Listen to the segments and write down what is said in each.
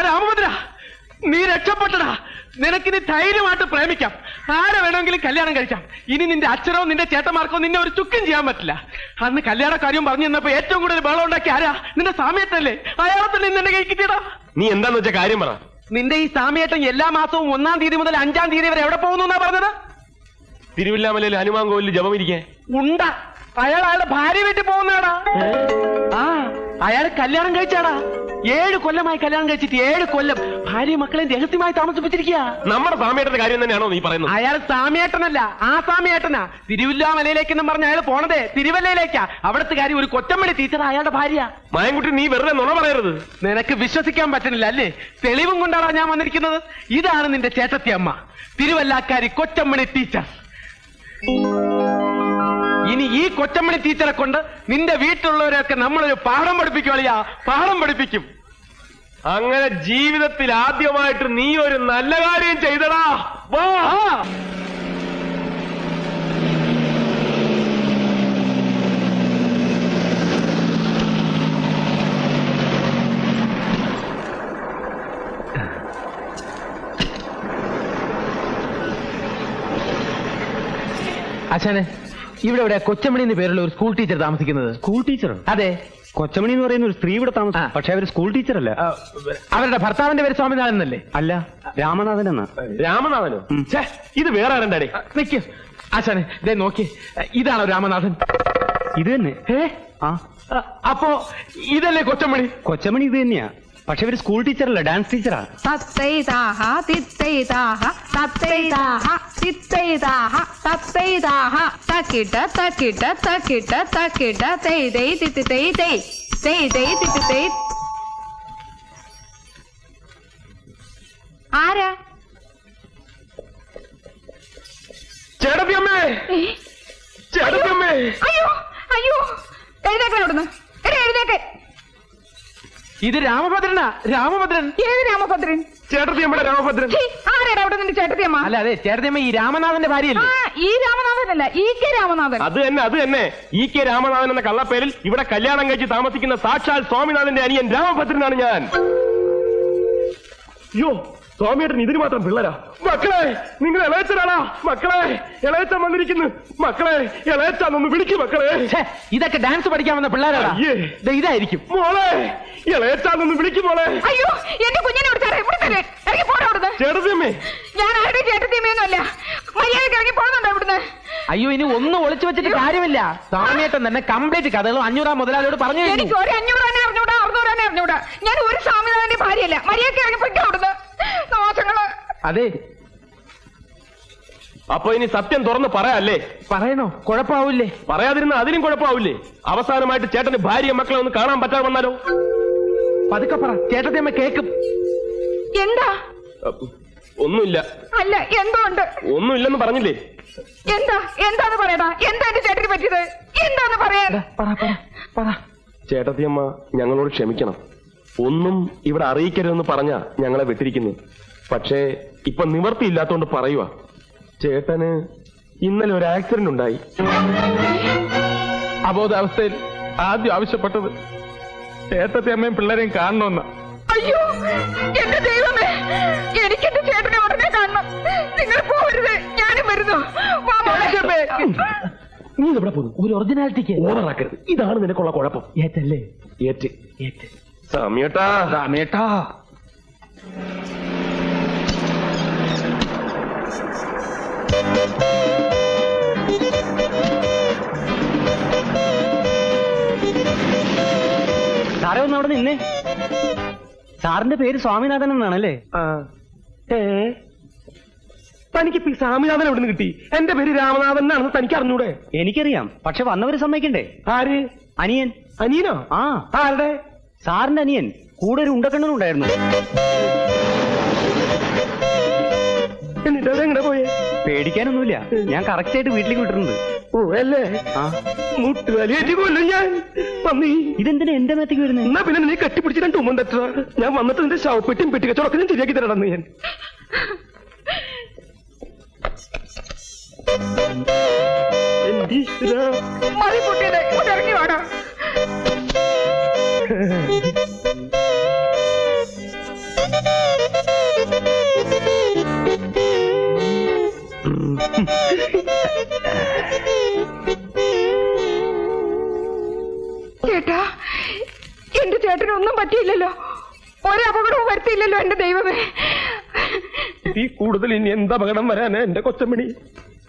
രാമഭദ്ര നീ രക്ഷപ്പെട്ടടാ. നിനക്കിനി ധൈര്യമായിട്ട് പ്രേമിക്കാം. ആരെ വേണമെങ്കിലും കല്യാണം കഴിക്കാം. ഇനി നിന്റെ അച്ഛനോ നിന്റെ ചേട്ടന്മാർക്കോ നിന്നെ ഒരു ചുക്കും ചെയ്യാൻ പറ്റില്ല. അന്ന് കല്യാണ കാര്യം പറഞ്ഞു തന്നപ്പോ ഏറ്റവും കൂടുതൽ ബഹളം ഉണ്ടാക്കി ആരാ? നിന്റെ സാമ്യത്തല്ലേ അയാളെ തന്നെ നിന്നെ കൈ കിട്ടിയടാ. നീ എന്താന്ന് വെച്ച കാര്യം പറ. നിന്റെ ഈ സാമ്യേട്ടൻ എല്ലാ മാസവും ഒന്നാം തീയതി മുതൽ അഞ്ചാം തീയതി വരെ എവിടെ പോകുന്നു എന്നാ പറഞ്ഞത്? തിരുവില്ലാമലയിൽ ഹനുമാൻ കോവിലിൽ ജപം ഇരിക്കേ. ഉണ്ട. അയാൾ അയാളുടെ ഭാര്യ വീട്ടിൽ പോകുന്നതാടാ ആ അയാൾ കല്യാണം കഴിച്ചാടാ. ഏഴ് കൊല്ലമായി കല്യാണം കഴിച്ചിട്ട് ഏഴ് കൊല്ലം ഭാര്യ മക്കളെ രഹസ്യമായി താമസിപ്പിച്ചിരിക്കുക നമ്മുടെ സാമിയേട്ടന്റെ കാര്യം തന്നെയാണോ നീ പറയുന്നത്? അയാൾ സാമിയേട്ടനല്ല ആ സാമിയേട്ടനാ തിരുവില്ലാമലയിലേക്കെന്നും പറഞ്ഞ അയാൾ പോണതേ തിരുവല്ലയിലേക്കാ. അവിടുത്തെ കാര്യം ഒരു കൊറ്റമ്മടി ടീച്ചർ അയാളുടെ ഭാര്യ. മായൻകുട്ടി നീ വെറുതെ നുണ പറയരുത്. നിനക്ക് വിശ്വസിക്കാൻ പറ്റുന്നില്ല അല്ലേ? തെളിവും കൊണ്ടാണ് ഞാൻ വന്നിരിക്കുന്നത്? ഇതാണ് നിന്റെ ചേട്ടത്തി അമ്മ. തിരുവല്ലാക്കാരി കൊറ്റമ്മണി ടീച്ചർ ഇനി ഈ കൊറ്റമ്മണി ടീച്ചറെ കൊണ്ട് നിന്റെ വീട്ടിലുള്ളവരെയൊക്കെ നമ്മളൊരു പാഠം പഠിപ്പിക്കുവളിയാ പാഠം പഠിപ്പിക്കും. അങ്ങനെ ജീവിതത്തിൽ ആദ്യമായിട്ട് നീ ഒരു നല്ല കാര്യം ചെയ്തടാ. വാ. അച്ഛനെ ഇവിടെ ഇവിടെ കൊച്ചമണി എന്ന് പേരുള്ള ഒരു സ്കൂൾ ടീച്ചർ താമസിക്കുന്നത്? സ്കൂൾ ടീച്ചർ അതെ. കൊച്ചമണി എന്ന് പറയുന്ന ഒരു സ്ത്രീ ഇവിടെ. താമസം പക്ഷെ അവർ സ്കൂൾ ടീച്ചർ അല്ല. അവരുടെ ഭർത്താവിന്റെ പേര് സ്വാമിനാഥൻ എന്നല്ലേ അല്ല രാമനാഥൻ എന്നാ. രാമനാഥനോ? ഛേ, ഇത് വേറെ ആരണ്ടാടി? നിക്ക്. ആശാനെ ദേ നോക്കി. ഇതാണോ രാമനാഥൻ? ഇത് തന്നെ. ഏ? ആ. അപ്പോ ഇതല്ലേ കൊച്ചമണി? കൊച്ചമണി ഇത് തന്നെയാ. പക്ഷെ ഇവർ സ്കൂൾ ടീച്ചർ അല്ല ഡാൻസ് ടീച്ചറാണ് തിത്തൈതാഹ തിത്തൈതാഹ. തക്കിട്ട തക്കിട്ട തക്കിട്ട തക്കിട്ട തൈ തെയ് തിത്തി തൈ തെയ്. തൈ തെയ് തിത്തി തൈ ആരാ? ചേട്ടത്തിയമ്മേ ചേട്ടത്തിയമ്മേ അയ്യോ അയ്യോ. എഴുന്നേക്കാൻ അവിടുന്ന്. എടാ എഴുന്നേക്ക്. ഇത് രാമഭദ്രനാ. രാമഭദ്രൻ. ഏത് രാമഭദ്രൻ? ചേട്ടത്തിയമ്മയുടെ രാമഭദ്രൻ. ആരാടാ അവിടെ നിന്റെ ചേട്ടത്തിയമ്മ അല്ല അതെ ചേട്ടത്തിയമ്മ ഈ രാമനാഥന്റെ ആ ഈ ഈ രാമനാഥനല്ല ഇ കെ രാമനാഥൻ. അത് തന്നെ അത് തന്നെ. ഇ കെ രാമനാഥൻ എന്ന കള്ളപ്പേരിൽ ഇവിടെ കല്യാണം കഴിച്ച് താമസിക്കുന്ന സാക്ഷാൽ സ്വാമിനാഥന്റെ അനിയൻ രാമഭദ്രനാണ് ഞാൻ. അയ്യോ സ്വാമിയേട്ടൻ ഇതിന് മാത്രം പിള്ളരാ? മക്കളെ നിങ്ങൾ ഇളയച്ചനാണാ? മക്കളെ ഇളയച്ചൻ വന്നിരിക്കുന്നു. മക്കളെ ഇളയച്ചാന്നൊന്ന് വിളിക്കും മക്കളെ. ഛേ, ഇതൊക്കെ ഡാൻസ് പഠിക്കാൻ വന്ന പിള്ളേരാണ് അയ്യേ. ദേ ഇതായിരിക്കും. മോളെ ഇളയച്ചാന്നൊന്ന് വിളിക്കും മോളെ. അയ്യോ എന്റെ കുഞ്ഞിനെ വിളിച്ചാറേ ഇവിടുത്തെ ഇറങ്ങി പോടാ അവിടുന്ന്. ചേട്ടത്തിയമ്മേ ഞാൻ ആരുടെ ചേട്ടത്തിയമ്മയൊന്നുമല്ല മര്യാദയ്ക്ക് ഇറങ്ങി പോകുന്നുണ്ടോ ഇവിടുന്ന് അയ്യോ ഇനി ഒന്നും ഒളിച്ചു വെച്ചിട്ട് കാര്യമില്ല. സ്വാമിയേട്ടൻ തന്നെ കംപ്ലീറ്റ് കഥകളും അഞ്ഞൂറാം മുതലാളിയോട് പറഞ്ഞു എനിക്ക് ഒരു അറിഞ്ഞൂടാ അറിഞ്ഞൂടാ. ഞാൻ ഒരു സ്വാമിനാഥന്റെ ഭാര്യയല്ല. അവിടുന്ന്. ദോഷങ്ങൾ അതെ. അപ്പൊ ഇനി സത്യം തുറന്ന് പറയാല്ലേ? പറയണോ? കുഴപ്പമാവില്ലേ? പറയാതിരുന്ന അതിനും കുഴപ്പമാവില്ലേ? അവസാനമായിട്ട് ചേട്ടന് ഭാര്യ മക്കളെ ഒന്ന് കാണാൻ പറ്റാതെ വന്നാലോ? പതുക്കെ പറ. ചേട്ടത്തെ അമ്മ കേക്കും. എന്താ? അപ്പ് ഒന്നുമില്ല. അല്ല എന്തോ ഉണ്ട്. ഒന്നുമില്ലെന്ന് പറഞ്ഞില്ലേ? എന്താ? എന്താന്ന് പറയടാ? എന്താ എന്റെ ചേട്ടന് പറ്റിയത്? എന്താന്ന് പറയാ പറ പറ പറ ചേട്ടത്തിയമ്മ ഞങ്ങളോട് ക്ഷമിക്കണം. ഒന്നും ഇവിടെ അറിയിക്കരുതെന്ന് പറഞ്ഞ ഞങ്ങളെ വിട്ടിരിക്കുന്നു. പക്ഷേ ഇപ്പൊ നിവർത്തിയില്ലാത്തോണ്ട് പറയുക ചേട്ടന് ഇന്നലെ ഒരു ആക്സിഡന്റ് ഉണ്ടായി. അബോധാവസ്ഥയിൽ ആദ്യം ആവശ്യപ്പെട്ടത് ചേട്ടത്തിയമ്മയും പിള്ളേരെയും കാണണമെന്ന്. അയ്യോ എന്റെ നീ ഇവിടെ പോകും ഒരു ഒറിജിനാലിറ്റിക്ക് ഓവറാക്കരുത് ഇതാണ് നിനക്കുള്ള കുഴപ്പം. ഏറ്റല്ലേ? ഏറ്റ്. ഏറ്റ്. സമയട്ടാ. സമയട്ടാ. സാറേ ഒന്ന് അവിടെ നിന്നേ. സാറിന്റെ പേര് സ്വാമിനാഥൻ എന്നാണല്ലേ? ഏ? തനിക്ക് സ്വാമിനാഥൻ എവിടെ നിന്ന് കിട്ടി? എന്റെ പേര് രാമനാഥൻ എന്നാണെന്ന് തനിക്ക് അറിഞ്ഞൂടെ? എനിക്കറിയാം. പക്ഷെ വന്നവര് സമ്മതിക്കണ്ടേ? ആര്? അനിയൻ. അനിയനോ? ആ. ആരുടെ? സാറിന്റെ അനിയൻ. കൂടെ ഒരു ഉണ്ടക്കണ്ണനുണ്ടായിരുന്നു എന്നിട്ട് അതെങ്ങനെ പോയേ? പേടിക്കാനൊന്നുമില്ല. ഞാൻ കറക്റ്റ് ആയിട്ട് വീട്ടിലേക്ക് വിട്ടിട്ടുണ്ട്. ഓ അല്ലേ ആ. മുട്ടുവലിയേറ്റ് കൊല്ലും ഞാൻ. പന്നി ഇതെന്തിനാ എന്റെ മേത്തേക്ക് വരുന്നത് എന്നാ പിന്നെ നീ കെട്ടിപ്പിടിച്ച് രണ്ട് ഉമ്മണ്ടത്ര ഞാൻ വന്നിട്ട് നിന്റെ ശവപ്പെട്ടിയും പെട്ടിക്കച്ചോടൊക്കെ ഞാൻ ശരിയാക്കി തരണം ഞാൻ. മതി പൊട്ടിയത് ഇറങ്ങി വാടാ. ചേട്ടാ എന്റെ ചേട്ടനൊന്നും പറ്റിയില്ലല്ലോ. ഒരപകടവും വരുത്തിയില്ലല്ലോ എന്റെ ദൈവമേ. ഈ കൂടുതൽ ഇനി എന്താ അപകടം വരാനാ എന്റെ കൊച്ചമണി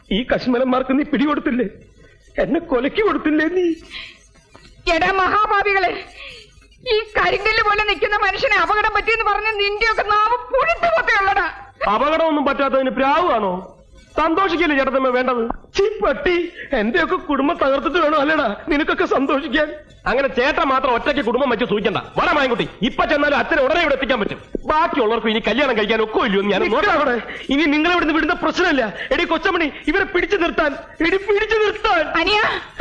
ഈ കശ്മലന്മാർക്ക് നീ പിടികൊടുത്തില്ലേ? എന്നെ കൊലക്കി കൊടുത്തില്ലേ നീ? എടാ മഹാഭാവികളെ ഈ കരിങ്കല്ല് പോലെ നിൽക്കുന്ന മനുഷ്യനെ അപകടം പറ്റിയെന്ന് പറഞ്ഞ് നിന്റെയൊക്കെ നാവ് പുഴുത്തു പോത്തെയുള്ളടാ അപകടമൊന്നും പറ്റാത്തതിന് പ്രാവാണോ സന്തോഷിക്കല്ലേ ചേട്ടത്തമ്മ വേണ്ടത്? ചീ പട്ടി എന്റെയൊക്കെ കുടുംബം തകർത്തിട്ട് വേണോ അല്ലേടാ നിനക്കൊക്കെ സന്തോഷിക്കാൻ? അങ്ങനെ ചേട്ടൻ മാത്രം ഒറ്റയ്ക്ക് കുടുംബം വെച്ച് സൂചിക്കണ്ട വട മായൻകുട്ടി ഇപ്പൊ ചെന്നാലും അച്ഛനെ ഉടനെ ഇവിടെ എത്തിക്കാൻ പറ്റും. ബാക്കിയുള്ളവർക്കും ഇനി കല്യാണം കഴിക്കാൻ ഒക്കെ ഇല്ലയോ എന്ന് ഞാൻ അവിടെ. ഇനി നിങ്ങൾ ഇവിടുന്ന് വിടുന്ന പ്രശ്നമല്ല. എടി കൊച്ചമണി ഇവരെ പിടിച്ചു നിർത്താൻ എടി പിടിച്ചു നിർത്താൻ.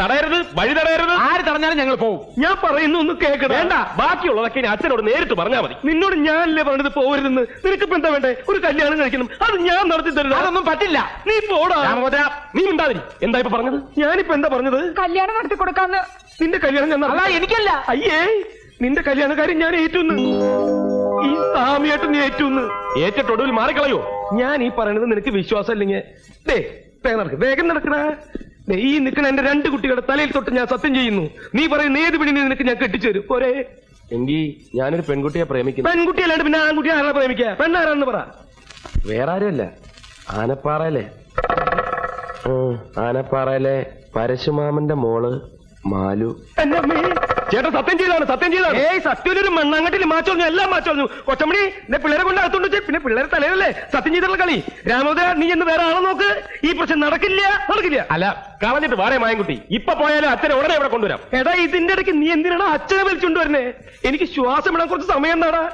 തടയരുത് വഴി തടയരുത്. ആര് തടഞ്ഞാലും ഞങ്ങൾ പോവും. ഞാൻ പറയുന്നു ഒന്ന് കേൾക്കണം വേണ്ട. ബാക്കിയുള്ളതൊക്കെ ഇനി അച്ഛനോട് നേരിട്ട് പറഞ്ഞാൽ മതി. നിന്നോട് ഞാനല്ലേ പറഞ്ഞത് പോകരുതെന്ന് നിനക്ക് എന്താ വേണ്ടേ? ഒരു കല്യാണം കഴിക്കണം. അത് ഞാൻ നടത്തി തരുന്നു അതൊന്നും പറ്റില്ല. നീ പോടാ. നീ ഉണ്ടാതിരി എന്താ ഇപ്പൊ പറഞ്ഞത്? ഞാനിപ്പോ എന്താ പറഞ്ഞത്? കല്യാണം നടത്തി കൊടുക്കാന്ന്. നിന്റെ കല്യാണം ഞാൻ അല്ല എനിക്കല്ല. അയ്യേ നിന്റെ കല്യാണക്കാരി ഞാൻ ഏറ്റുന്ന് ഈ സാമിയായിട്ട് നീ ഏറ്റുന്ന്. മാറിക്കളയോ? ഞാൻ ഈ പറയുന്നത് നിനക്ക് വിശ്വാസം ഇല്ലെങ്കിൽ വേഗം നടക്ക് വേഗം നടക്കണ ദേ, ഈ നിൽക്കുന്ന എന്റെ രണ്ട് കുട്ടികളുടെ തലയിൽ തൊട്ട് ഞാൻ സത്യം ചെയ്യുന്നു. നീ പറയുന്ന ഏത് പിടി നിനക്ക് ഞാൻ കെട്ടിച്ചു തരും? പോരെ. എങ്കിൽ ഞാനൊരു പെൺകുട്ടിയെ പ്രേമിക്കുന്നു. പെൺകുട്ടിയല്ലാണ്ട് പിന്നെ ആൺകുട്ടി ആരാ പ്രേമിക്കുക പെണ്ണാരാന്ന് പറ. വേറെ ആരുമല്ല ആനപ്പാറയിലെ ആനപ്പാറയിലെ പരശുമാമന്റെ മോൾ മാലു. ചേട്ടാ സത്യം ചെയ്താണ് സത്യം ചെയ്താണ്. ഏയ് സത്യം ഒരു മണ്ണാങ്കട്ടിൽ മാച്ചോഞ്ഞു എല്ലാം മാച്ചോഞ്ഞു കൊച്ചമണി എന്നെ പിള്ളേരെ കൊണ്ട് അകത്തോണ്ട് പിന്നെ പിള്ളേരെ തലയിലല്ലേ? സത്യം ചെയ്തിട്ടുള്ള കളി. രാമോദര നീ എന്ന് വേറെ ആളെ നോക്ക്. ഈ പ്രശ്നം നടക്കില്ല നടക്കില്ല. അല്ല കളഞ്ഞിട്ട് വേറെ മായൻകുട്ടി. ഇപ്പൊ പോയാലും അച്ഛനെ ഉടനെ ഇവിടെ കൊണ്ടുവരാം. എടാ ഇതിന്റെ ഇടയ്ക്ക് നീ എന്തിനാണ് അച്ഛനെ വലിച്ചുകൊണ്ട് വരുന്നേ? എനിക്ക് ശ്വാസം ഇടാൻ കുറച്ച് സമയം എന്താടാ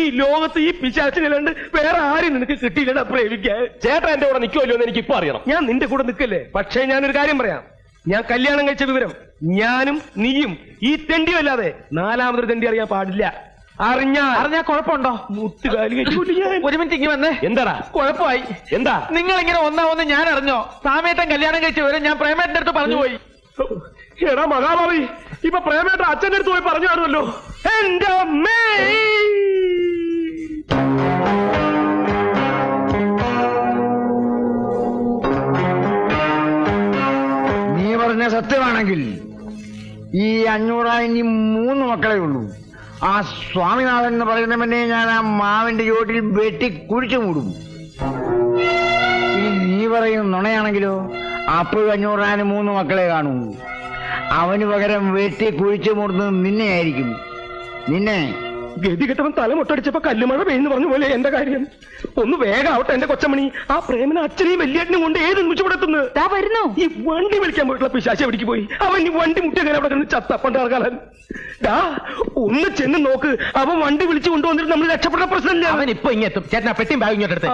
ഈ ലോകത്ത് ഈ പിശാച്ചിനല്ലാണ്ട് വേറെ ആരും നിനക്ക് കിട്ടിയില്ലടാ പ്രേമിക്കാൻ. ചേട്ടാ എന്റെ കൂടെ നിൽക്കുമല്ലോ എന്ന് എനിക്ക് ഇപ്പൊ അറിയണം. ഞാൻ നിന്റെ കൂടെ നിൽക്കല്ലേ? പക്ഷേ ഞാനൊരു കാര്യം പറയാം. ഞാൻ കല്യാണം കഴിച്ച വിവരം ഞാനും നീയും ഈ തെണ്ടിയും അല്ലാതെ നാലാമതൊരു തെണ്ടി അറിയാൻ പാടില്ല. അറിഞ്ഞാ അറിഞ്ഞാ കുഴപ്പമുണ്ടോ? മുട്ടുകാലി കെട്ടിക്കൂട്ടി ഞാൻ. ഒരു മിനിറ്റ് ഇങ്ങനെ വന്നേ. എന്താടാ? കുഴപ്പമായി. എന്താ? നിങ്ങൾ ഇങ്ങനെ ഒന്നാ ഒന്ന് ഞാൻ അറിഞ്ഞോ? സാമേട്ടൻ കല്യാണം കഴിച്ച വിവരം ഞാൻ പ്രേമേട്ടന്റെ അടുത്ത് പറഞ്ഞു പോയി. എടാ മഹാഭാവി ഇപ്പൊ പ്രേമേട്ട അച്ഛന്റെ അടുത്ത് പോയി പറഞ്ഞു കാണുമല്ലോ എന്റെ അമ്മേ! സത്യമാണെങ്കിൽ ഈ അഞ്ഞൂറായി ഇനി മൂന്ന് മക്കളെ ഉള്ളൂ. ആ സ്വാമിനാഥൻ എന്ന് പറയുന്നവനെ ഞാൻ ആ മാവിന്റെ ചോട്ടിൽ വെട്ടി കുഴിച്ചു മൂടും. നീ പറയും നുണയാണെങ്കിലോ അപ്പോഴും അഞ്ഞൂറാന് മൂന്ന് മക്കളെ കാണൂ. അവന് പകരം വെട്ടി കുഴിച്ചു മൂടുന്നത് നിന്നെയായിരിക്കും. നിന്നെ ഗതി കെട്ടവൻ തല മുട്ടടിച്ചപ്പോ കല്ലുമഴ പെയ്യുന്നു പറഞ്ഞു പോലെ എന്റെ കാര്യം. ഒന്ന് വേഗം ആവട്ടെ എന്റെ കൊച്ചമണി. ആ പ്രേമന അച്ഛനെയും വലിയേട്ടനും കൊണ്ട് ഏത് നിമിഷപ്പെടുത്തുന്നു വരുന്നു. ഈ വണ്ടി വിളിക്കാൻ പോയിട്ടുള്ള പിശാശ എവിടേക്ക് പോയി? അവൻ ഈ വണ്ടി മുട്ടി അങ്ങനെ അവിടെ കിടന്ന് ചത്തപ്പണ്ട് ഇറങ്ങാൻ ഡാ ഒന്ന് ചെന്ന് നോക്ക്. അവൻ വണ്ടി വിളിച്ചു കൊണ്ടുവന്നിട്ട് നമ്മൾ രക്ഷപ്പെട്ട പ്രശ്നമില്ല. അവൻ ഇപ്പൊ ഇങ്ങെത്തും ചേട്ടൻ പെട്ടിയും ബാഗ് ഇങ്ങോട്ട് എടുത്ത്.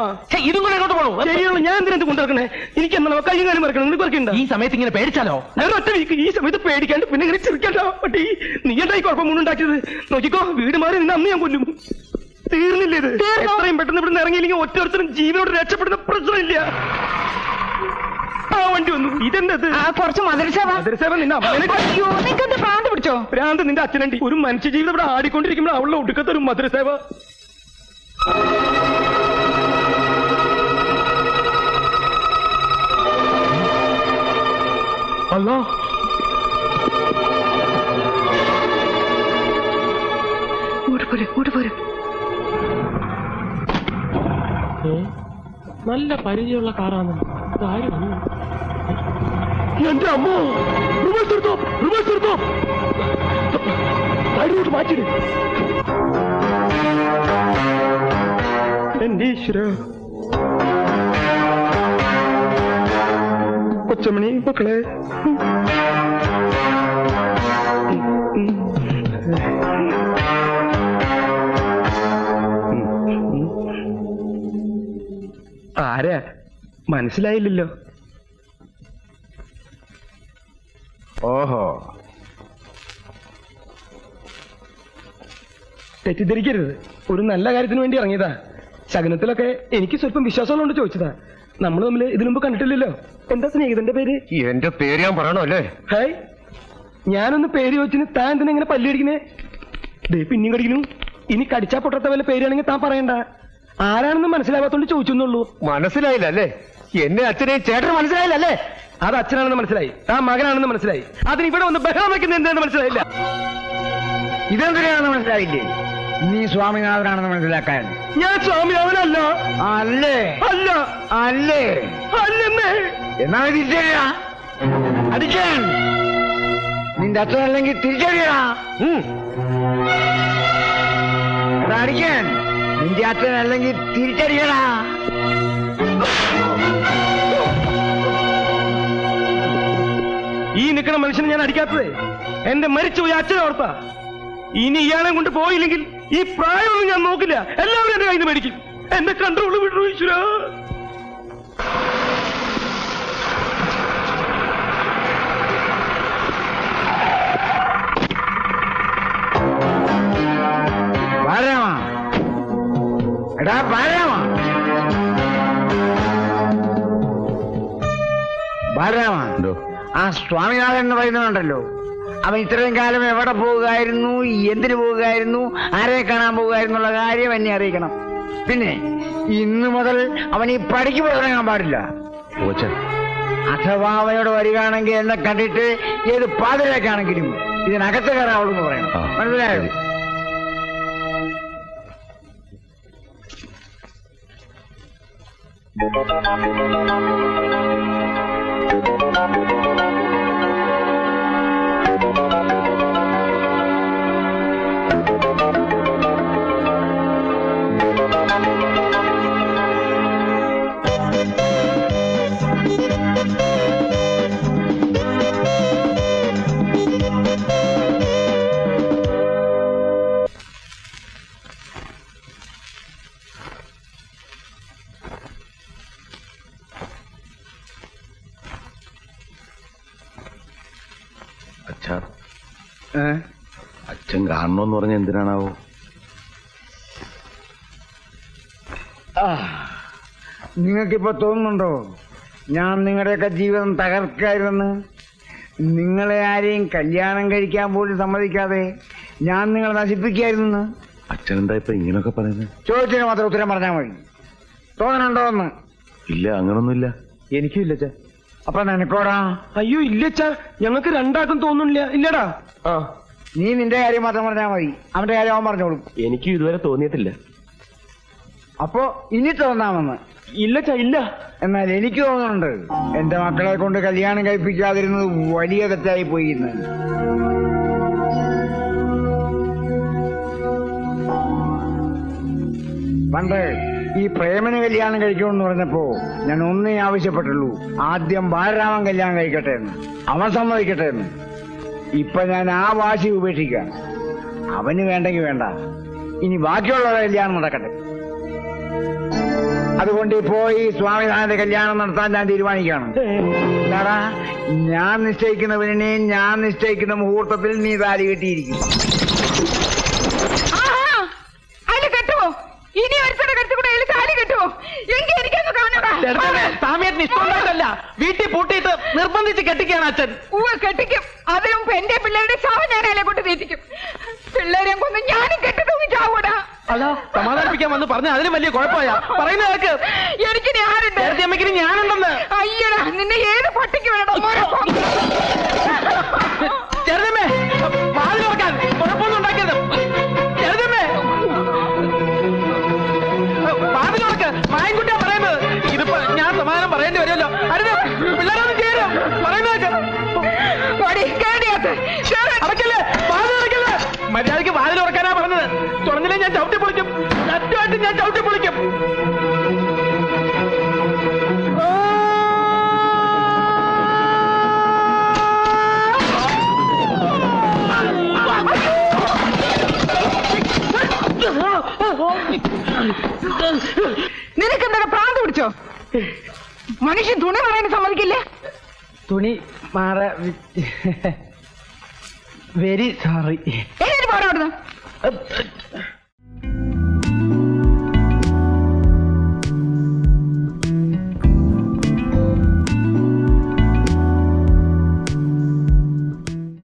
ഇതും കൂടെ എങ്ങോട്ട് പോകണം ശരിയാണ് ഞാൻ എന്തിനാ കൊണ്ടിറക്കണേ എനിക്ക് എന്നാ കയ്യും കാര്യം മറക്കണം. നിനക്ക് വർക്കുണ്ട് ഈ സമയത്ത് ഇങ്ങനെ പേടിച്ചാലോ? ഞാൻ ഒറ്റ വീക്ക് ഈ സമയത്ത് പേടിക്കാണ്ട് പിന്നെ ഇങ്ങനെ ചിരിക്കണ്ട. പട്ടി നീ എന്തായി കുഴപ്പം മുന്നുണ്ടാക്കിയത് നോക്കിക്കോ വീട് മാറി നിന്ന് അന്ന് ഞാൻ കൊല്ലും. തീർന്നില്ല ഇത്? എത്രയും പെട്ടെന്ന് ഇവിടുന്ന് ഇറങ്ങിയില്ലെങ്കിൽ ഒറ്റൊരുത്തരും ജീവനോട് രക്ഷപ്പെടുന്ന പ്രശ്നമില്ല. ആ വണ്ടി വന്നു. ഇതെന്തത്? കുറച്ച് മദരസേവ മദ്രസേവ നിന്നെ പ്രാന്ത് പിടിച്ചോ? നിന്റെ അച്ഛനണ്ടി. ഒരു മനുഷ്യ ജീവിതം ഇവിടെ ആടിക്കൊണ്ടിരിക്കുമ്പോൾ അവളുടെ ഒടുക്കത്തെ ഒരു മദ്രസേവ അല്ലോ പോരെ ഇങ്ങോട്ട് പോരെ. നല്ല പരിചയമുള്ള കാറാണ്. എന്റെ അമ്മോ റിവേഴ്സ് എടുത്തോ റിവേഴ്സ് എടുത്തോ. സൈഡിലോട്ട് മാറ്റിട് എന്റെ ഈശ്വര. കൊച്ചമണി മക്കളെ. ആരാ? മനസ്സിലായില്ലല്ലോ. ഓഹോ. തെറ്റിദ്ധരിക്കരുത്. ഒരു നല്ല കാര്യത്തിന് വേണ്ടി ഇറങ്ങിയതാ. ശകനത്തിലൊക്കെ എനിക്ക് സ്വല്പം വിശ്വാസമുള്ളതുകൊണ്ട് ചോദിച്ചതാ. നമ്മൾ തമ്മിൽ ഇതിനു മുമ്പ് കണ്ടിട്ടില്ലല്ലോ. എന്താ സ്നേഹിതന്റെ പേര്? എന്റെ പേര് ഞാൻ പറയണോ അല്ലേ? ഹായ് ഞാനൊന്ന് പേര് ചോദിച്ചിന് താൻ എന്തിനാ ഇങ്ങനെ പല്ലടിക്കുന്നേ ദേ പിന്നെയും കടിക്കുന്നു. ഇനി കടിച്ചാ പൊട്ടത്ത വല്ല പേരാണെങ്കിൽ താൻ പറയണ്ട. ആരാണെന്ന് മനസ്സിലാവാത്തോണ്ട് ചോദിച്ചെന്നുള്ളൂ. മനസ്സിലായില്ല അല്ലേ എന്റെ അച്ഛനെ ചേട്ടന് മനസ്സിലായില്ല അല്ലേ അത് അച്ഛനാണെന്ന് മനസ്സിലായി. ആ മകനാണെന്ന് മനസ്സിലായി. അതിന് ഇവിടെ വന്ന് ബഹളം വെക്കുന്ന എന്താണെന്ന് മനസ്സിലായില്ല. ഇതെന്തിനാണെന്ന് മനസ്സിലായില്ലേ? നീ സ്വാമിനാഥനാണെന്ന് മനസ്സിലാക്കാൻ. ഞാൻ സ്വാമിനാഥനല്ല. അല്ലേ? അല്ല. അല്ലേ? അല്ലെന്നേ. എന്നാ തിരിച്ചറിയ? അടിക്കാൻ. നിന്റെ അച്ഛനല്ലെങ്കിൽ തിരിച്ചറിയടാ. അടിക്കാൻ. നിന്റെ അച്ഛനല്ലെങ്കിൽ തിരിച്ചടിക്കടാ ഈ നിൽക്കുന്ന മനുഷ്യനെ ഞാൻ അടിക്കാത്തത്. എന്റെ മരിച്ചുപോയ അച്ഛനെ ഓർത്താ. ഇനി ഇയാളെ കൊണ്ട് പോയില്ലെങ്കിൽ ഈ പ്രായമൊന്നും ഞാൻ നോക്കില്ല. എല്ലാവരും എന്റെ കയ്യിൽ നിന്ന് മേടിക്കും. എന്നെ കൺട്രോൾ വിട്ടു ഈശ്വരാ. എടാ ബാലരാമ ബാലരാമ ആ സ്വാമിനാഥൻ എന്ന് പറയുന്നതുണ്ടല്ലോ അവൻ ഇത്രയും കാലം എവിടെ പോവുകയായിരുന്നു എന്തിനു പോവുകയായിരുന്നു ആരെ കാണാൻ പോവുകയായിരുന്നു എന്നുള്ള കാര്യം എന്നെ അറിയിക്കണം. പിന്നെ ഇന്നു മുതൽ അവൻ ഈ പടിക്ക് പോയിറങ്ങാൻ പാടില്ല. അഥവാ അവനോട് വരികയാണെങ്കിൽ എന്നെ കണ്ടിട്ട് ഏത് പാതിരേക്കാണെങ്കിലും ഇതിനകത്ത് കയറാവുള്ളൂ എന്ന് പറയണം. മനസ്സിലായോ? Thank you. അച്ഛാ? അച്ഛൻ കാണണമെന്ന് പറഞ്ഞ എന്തിനാണാവോ? ആ, നിങ്ങൾക്കിപ്പോ തോന്നുന്നുണ്ടോ? ഞാൻ നിങ്ങളുടെയൊക്കെ ജീവിതം തകർക്കായിരുന്നെന്ന് നിങ്ങളെ ആരെയും കല്യാണം കഴിക്കാൻ പോലും സമ്മതിക്കാതെ ഞാൻ നിങ്ങളെ നശിപ്പിക്കായിരുന്നു. അച്ഛൻ എന്താ ഇപ്പൊ ഇങ്ങനെയൊക്കെ പറയുന്നത് ചോദിച്ചതിന് മാത്രം ഉത്തരം പറഞ്ഞാൽ മതി. തോന്നണുണ്ടോ എന്ന് ഇല്ല അങ്ങനൊന്നുമില്ല. എനിക്കും ഇല്ല ഇല്ലച്ചാ അപ്പൊ നിനക്കോടാ? അയ്യോ ഇല്ലച്ചാ ഞങ്ങൾക്ക് രണ്ടാക്കും തോന്നുന്നില്ല. ഇല്ലടാ. ആ. നീ നിന്റെ കാര്യം മാത്രം പറഞ്ഞാ മതി. അവന്റെ കാര്യം അവൻ പറഞ്ഞോളും. എനിക്ക് ഇതുവരെ തോന്നിയിട്ടില്ല. അപ്പോ ഇനി തോന്നാമെന്ന്. ഇല്ലച്ചാ ഇല്ല. എന്നാൽ എനിക്ക് തോന്നുന്നുണ്ട്. എന്റെ മക്കളെ കൊണ്ട് കല്യാണം കഴിപ്പിക്കാതിരുന്നത് വലിയ തെറ്റായി പോയി ഇന്ന്. പണ്ട് ഈ പ്രേമന് കല്യാണം കഴിക്കണമെന്ന് പറഞ്ഞപ്പോ ഞാൻ ഒന്നേ ആവശ്യപ്പെട്ടുള്ളൂ. ആദ്യം ബാലരാമൻ കല്യാണം കഴിക്കട്ടെ എന്ന്. അവൻ സമ്മതിക്കട്ടെ എന്ന്. ഇപ്പൊ ഞാൻ ആ വാശി ഉപേക്ഷിക്കാം. അവന് വേണ്ടെങ്കിൽ വേണ്ട. ഇനി ബാക്കിയുള്ളവരുടെ കല്യാണം നടക്കട്ടെ. അതുകൊണ്ട് ഇപ്പോ ഈ സ്വാമിനാഥന്റെ കല്യാണം നടത്താൻ ഞാൻ തീരുമാനിക്കുകയാണ്. ഞാൻ നിശ്ചയിക്കുന്ന പെണ്ണിനെ ഞാൻ നിശ്ചയിക്കുന്ന മുഹൂർത്തത്തിൽ നീ താലി കെട്ടിയിരിക്കും. സാമിയത്തിന് ഇഷ്ടമുണ്ടായിട്ടല്ല വീട്ടിൽ പൂട്ടിയിട്ട് നിർബന്ധിച്ച് കെട്ടിക്കാണ് അച്ഛൻ. ഉവ്വ കെട്ടിക്കും. അതിനു മുമ്പ് എന്റെ പിള്ളേരുടെ ചാവ് അതിലെ കൊണ്ട് തീറ്റിക്കും പിള്ളേരെ കൊന്ന് ഞാനും കെട്ടി തൂങ്ങി ചാവൂടാ. അതാ സമാധാനിപ്പിക്കാൻ വന്ന് പറഞ്ഞ അതിലും വലിയ കുഴപ്പമായ. പറയുന്ന കേക്ക് എനിക്ക് അമ്മയ്ക്കിനി ഞാനുണ്ടെന്ന്. അയ്യടാ നിന്നെ ഏത് പട്ടിക്ക് വേണം ചെറുതമ്മേ നിനക്ക് എന്താ പ്രാന്ത് പിടിച്ചോ? മനുഷ്യൻ തുണി മാറാൻ സമ്മതിക്കില്ലേ? തുണി മാറ വെരി സോറി എങ്ങനെ അവിടുന്ന്.